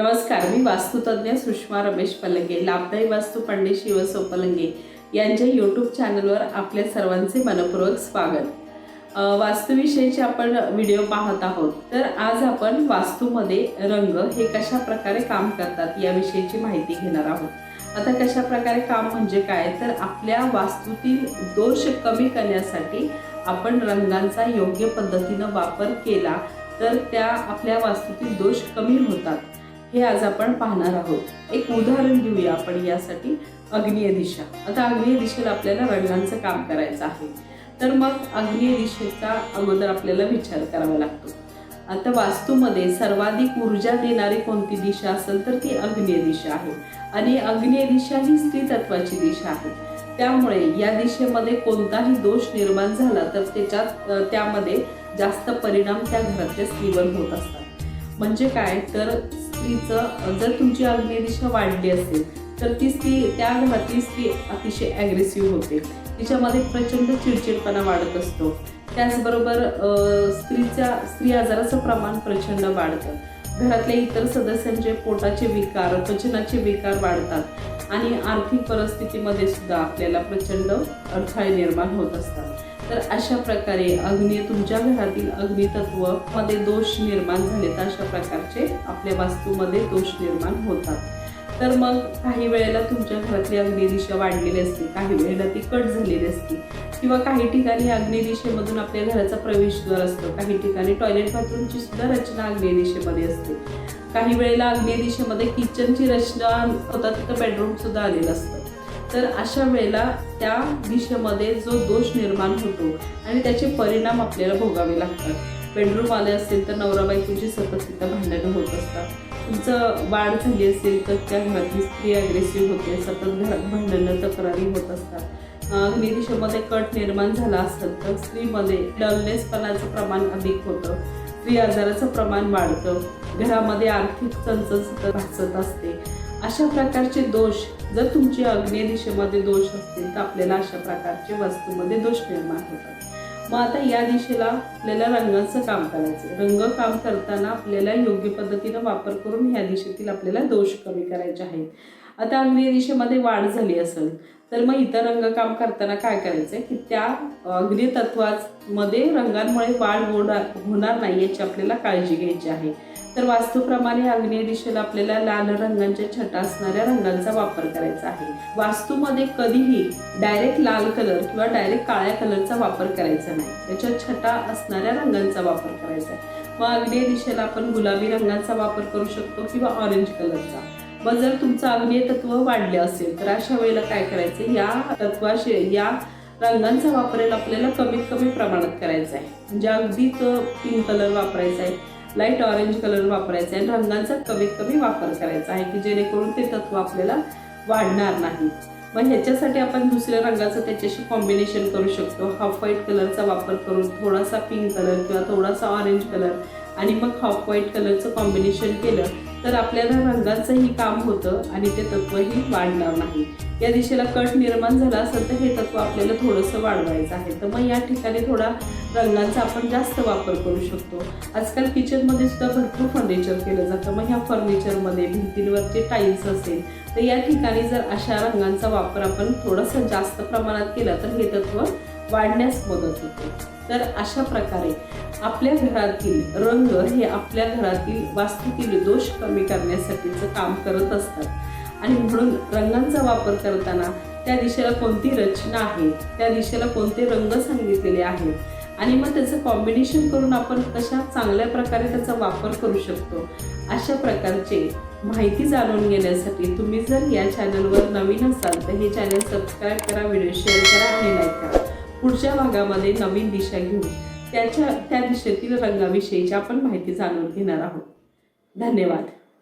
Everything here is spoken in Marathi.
नमस्कार मी वास्तुतज्ञ सुषमा रमेश पलंगे लाभदायी वास्तू पंडित शिवसो पलंगे यांच्या यूट्यूब चॅनलवर आपल्या सर्वांचे मनपूर्वक स्वागत. वास्तूविषयीचे आपण व्हिडिओ पाहत आहोत. तर आज आपण वास्तूमध्ये रंग हे कशा प्रकारे काम करतात याविषयीची माहिती घेणार आहोत. आता कशा प्रकारे काम म्हणजे काय? तर आपल्या वास्तूतील दोष कमी करण्यासाठी आपण रंगांचा योग्य पद्धतीनं वापर केला तर त्या आपल्या वास्तूतील दोष कमी होतात. हे आज आपण पाहणार आहोत. एक उदाहरण घेऊया आपण यासाठी. अग्नीय दिशा. आता अग्नीय दिशेला आपल्याला रंगांचं काम करायचं आहे. तर मग अग्नीय दिशेचा अगोदर आपल्याला विचार करावा लागतो. आता वास्तूमध्ये सर्वाधिक ऊर्जा देणारी कोणती दिशा असेल तर ती अग्नीय दिशा आहे. आणि अग्नीय दिशा ही स्त्री तत्वाची दिशा आहे. त्यामुळे या दिशेमध्ये कोणताही दोष निर्माण झाला तर त्याच्यात त्यामध्ये जास्त परिणाम त्या घरातल्या स्त्रीवर होत असतात. म्हणजे काय? तर स्त्रीचं जर तुमची अग्नि दिशा वाढली असेल तर ती स्त्री त्या घरातली स्त्री अतिशय ॲग्रेसिव्ह होते. तिच्यामध्ये प्रचंड चिडचिडपणा वाढत असतो. त्याचबरोबर अ, स्त्रीच्या स्त्री आजाराचं प्रमाण प्रचंड वाढतं. घरातल्या इतर सदस्यांचे पोटाचे विकार पचनाचे विकार वाढतात आणि आर्थिक परिस्थितीमध्ये सुद्धा आपल्याला प्रचंड अडथळे निर्माण होत असतात. तर अशा प्रकारे अग्नी तुमच्या घरातील अग्नितत्वमध्ये दोष निर्माण झाले तर अशा प्रकारचे आपल्या वास्तूमध्ये दोष निर्माण होतात. तर मग काही वेळेला तुमच्या घरातली अग्निदिशा वाढलेली असते काही वेळेला ती कट झालेली असते किंवा काही ठिकाणी अग्निदिशेमधून आपल्या घराचा प्रवेशद्वार असतो काही ठिकाणी टॉयलेट बाथरूमची सुद्धा रचना अग्निदिशेमध्ये असते. काही वेळेला अग्निदिशेमध्ये किचनची रचना होतात तिथं बेडरूम सुद्धा आलेलं असतं. तर अशा वेळेला त्या दिशेमध्ये जो दोष निर्माण होतो आणि त्याचे परिणाम आपल्याला भोगावे लागतात. बेडरूम आले असतील तर नवरा बायकोची सतत तिथं भांडणं होत असतात. तुमचं वाढ झाली असेल तर त्या घरातली स्त्री अग्रेसिव्ह होते सतत घरात भांडणं तक्रारी होत असतात. अग्नी दिशेमध्ये कट निर्माण झाला असेल तर स्त्रीमध्ये डलनेसपणाचं प्रमाण अधिक होतं. स्त्री आजाराचं प्रमाण वाढतं. घरामध्ये आर्थिक चणचण भासत असते. अशा प्रकारचे दोष जर तुमची अग्नेय दिशेमध्ये दोष असतील तर आपल्याला अशा प्रकारचे वस्तूमध्ये दोष निर्माण होतात. मग आता या दिशेला आपल्याला रंगाचं काम करायचं रंग काम करताना आपल्याला योग्य पद्धतीनं वापर करून ह्या दिशेतील आपल्याला दोष कमी करायचे आहेत. आता अग्नेय दिशेमध्ये वाढ झाली असेल तर मग इतर रंगकाम करताना काय करायचं आहे की त्या अग्नितत्वामध्ये रंगांमुळे वाढ होणार होणार नाही याची आपल्याला काळजी घ्यायची आहे. तर वास्तूप्रमाणे अग्नेय दिशेला आपल्याला लाल रंगांच्या छटा असणाऱ्या रंगांचा वापर करायचा आहे. वास्तूमध्ये कधीही डायरेक्ट लाल कलर किंवा डायरेक्ट काळ्या कलरचा वापर करायचा नाही. त्याच्या छटा असणाऱ्या रंगांचा वापर करायचा आहे. मग अग्नेय दिशेला आपण गुलाबी रंगांचा वापर करू शकतो किंवा ऑरेंज कलरचा मग जर तुमचं अग्नेय तत्व वाढले असेल तर अशा वेळेला काय करायचं? या तत्वाशी या रंगांचा वापरायला आपल्याला कमीत कमी प्रमाणात करायचा आहे. म्हणजे अगदीच पिंक कलर वापरायचा आहे. लाइट ऑरेंज कलर वापरायचा आहे आणि रंगांचा कमीत कमी वापर करायचा आहे की जेणेकरून ते तत्व आपल्याला वाढणार नाही. मग ह्याच्यासाठी आपण दुसऱ्या रंगाचं त्याच्याशी कॉम्बिनेशन करू शकतो. हाफ व्हाईट कलरचा वापर करून थोडासा पिंक कलर किंवा थोडासा ऑरेंज कलर आणि मग हाफ व्हाईट कलरचं कॉम्बिनेशन केलं तर आपल्याला रंगाचंही काम होतं आणि ते तत्वही वाढणार नाही. या दिशेला कट निर्माण झाला असेल तर हे तत्व आपल्याला थोडंसं वाढवायचं आहे. तर मग या ठिकाणी थोडा रंगांचा आपण जास्त वापर करू शकतो. आजकाल किचनमध्ये सुद्धा भरपूर फर्निचर केलं जातं. मग ह्या फर्निचरमध्ये भिंतींवरचे टाईल्स असेल तर या ठिकाणी जर अशा रंगांचा वापर आपण थोडासा जास्त प्रमाणात केला तर हे तत्व वाढण्यास मदत होते. तर अशा प्रकारे आपल्या घरातील रंग हे आपल्या घरातील वास्तूतील दोष कमी करण्यासाठीचं काम करत असतात. आणि म्हणून रंगांचा वापर करताना त्या दिशेला कोणती रचना आहे त्या दिशेला कोणते रंग सांगितलेले आहेत आणि मग त्याचं कॉम्बिनेशन करून आपण कशा चांगल्या प्रकारे त्याचा वापर करू शकतो अशा प्रकारचे माहिती जाणून घेण्यासाठी तुम्ही जर या चॅनलवर नवीन असाल तर हे चॅनल सबस्क्राईब करा व्हिडिओ शेअर करा आणि लाईक करा. पुढच्या भागामध्ये नवीन दिशा घेऊन त्याच्या त्या दिशेतील रंगाविषयीची आपण माहिती जाणून घेणार आहोत. धन्यवाद.